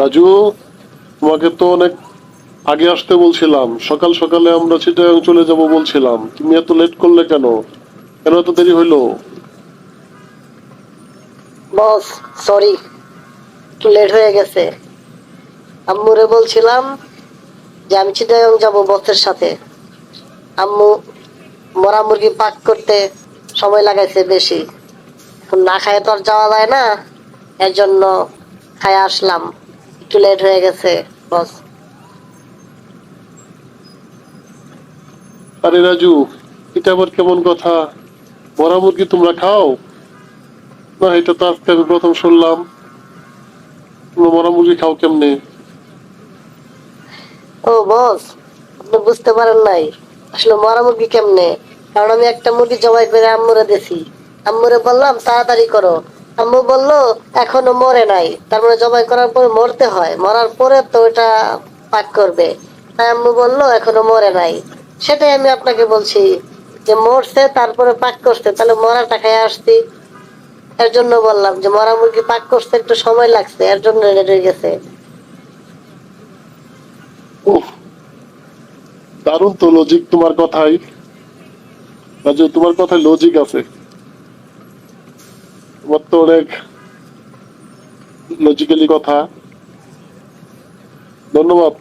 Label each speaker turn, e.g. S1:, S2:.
S1: রাজু, তোমাকে তো অনেক আগে আসতে বলছিলাম। সকাল সকালে আমরা চিটাগাং চলে যাব বলছিলাম। তুমি এত লেট করলে কেন? কেন এত দেরি হইল?
S2: বস সরি একটু লেট হয়ে গেছে। আম্মুরে বলছিলাম যে আমি চিটাগাং যাব বসের সাথে। আম্মু মরা মুরগি পাক করতে সময় লাগাইছে বেশি। না খায় তো আর যাওয়া যায় না, এর জন্য খায় আসলাম। একটু লেট হয়ে গেছে বস
S1: আরে রাজু এটা আবার কেমন কথা? মরা মুরগি তোমরা খাও? না এটা তো আজকে আমি প্রথম শুনলাম। তোমরা মরা মুরগি খাও কেমনে?
S2: ও বস আপনি বুঝতে পারেন নাই। আসলে মরা মুরগি কেমনে? কারণ আমি একটা মুরগি জবাই করে আম্মুরে দিছি। আম্মুরে বললাম তাড়াতাড়ি করো। আম্মু বলল, এখনও মরে নাই। তার মানে জবাই করার পরে মরতে হয়। মরার পরে তো ওটা পাক করবে। তাই আম্মু বলল, এখনও মরে নাই। সেটাই আমি আপনাকে বলছি, যে মরছে, তারপরে পাক করছে। তাহলে মরাটা খেয়ে আসছি। এর জন্য বললাম যে, মরা মুরগি পাক করতে একটু সময় লাগছে, এর জন্য হয়ে গেছে।
S1: দারুণ তো লজিক তোমার কথাই। তোমার কথায় লজিক আছে। তোমার তো অনেক লজিক্যালি কথা ধন্যবাদ